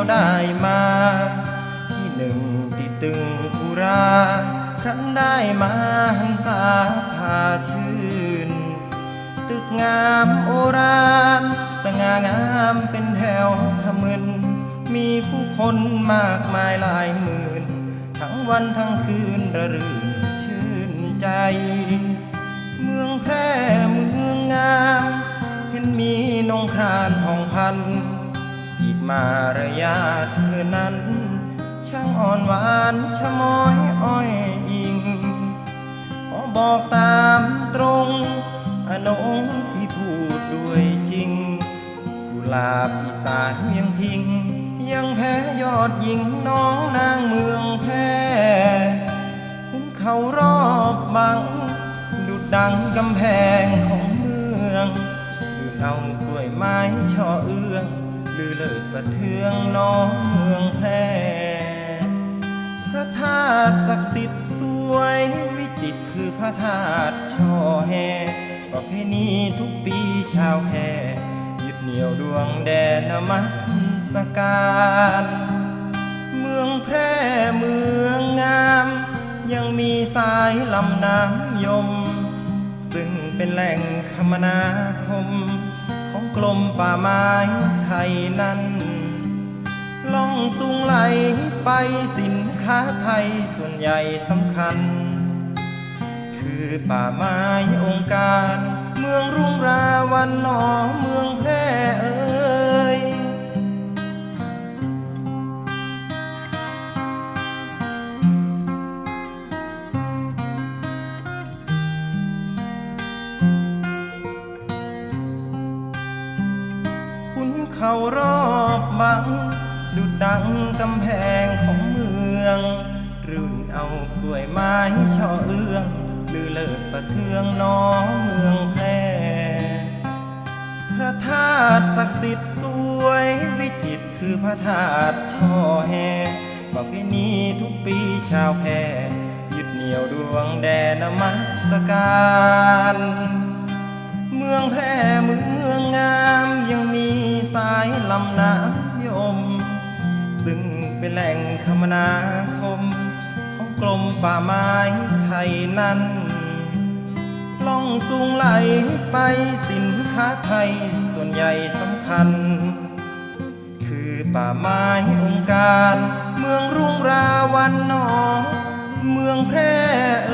วได้มา ที่หนึ่งติดตึงอุรา ครั้นได้มาหันษาพาชื่น ตึกงามโอรานสง่างามเป็นแถวทะมึน มีผู้คนมากมายหลายหมื่น ทั้งวันทั้งคืนระรื่นชื่นใจ เมืองแพร่เมืองงาม เห็นมีนงครานผ่องพัน อีกมาระยะเธอนั้น ช่างอ่อนหวานชะม้อยอ้อยอิง ขอบอกตามตรงอนงที่พูดด้วยจริงกุหลาบอีสานเมียงพิง ยังแพ้ยอดหญิงน้องนางเมืองแพ้คุ้นเขารอบบัง ดุดดังกำแพงของเมืองลือเอากล้วยไม้ช่อเอื้อง ลือเลิศประเทืองน้องเมืองแพร่พระธาตุศักดิ์สิทธิ์สวยวิจิตรคือพระธาตุช่อแห่ประเพณีทุกปีชาวแพร่ยึดเหนี่ยวดวงแดนนมัสการเมืองแพร่เมืองงาม ยังมีสายลำน้ำยม ซึ่งเป็นแหล่งคมนาคมของกลมป่าไม้ นั้นล่องสูงไหลไปสินค้าไทยส่วนใหญ่สำคัญ คือป่าไม้องค์การ เมืองรุ่งราวันหนอเมือง เขารอบบัง ดุดดังกำแพงของเมืองรุ่นเอากล้วยไม้ช่อเอื้องลือเลิศประเทืองน้องเมืองแพร่พระธาตุศักดิ์สิทธิ์สวยวิจิตรคือพระธาตุช่อแห่ประเพณีทุกปีชาวแพร่ยึดเหนี่ยวดวงแดนนมัสการ เมืองแพร่เมืองงามยังมี แหล่งคมนาคม ของกรมป่าไม้ไทยนั้น ล่องสูงไหลไปสินค้าไทยส่วนใหญ่สำคัญ คือป่าไม้องค์การ เมืองรุ่งราวันหนอเมืองแพร่เอ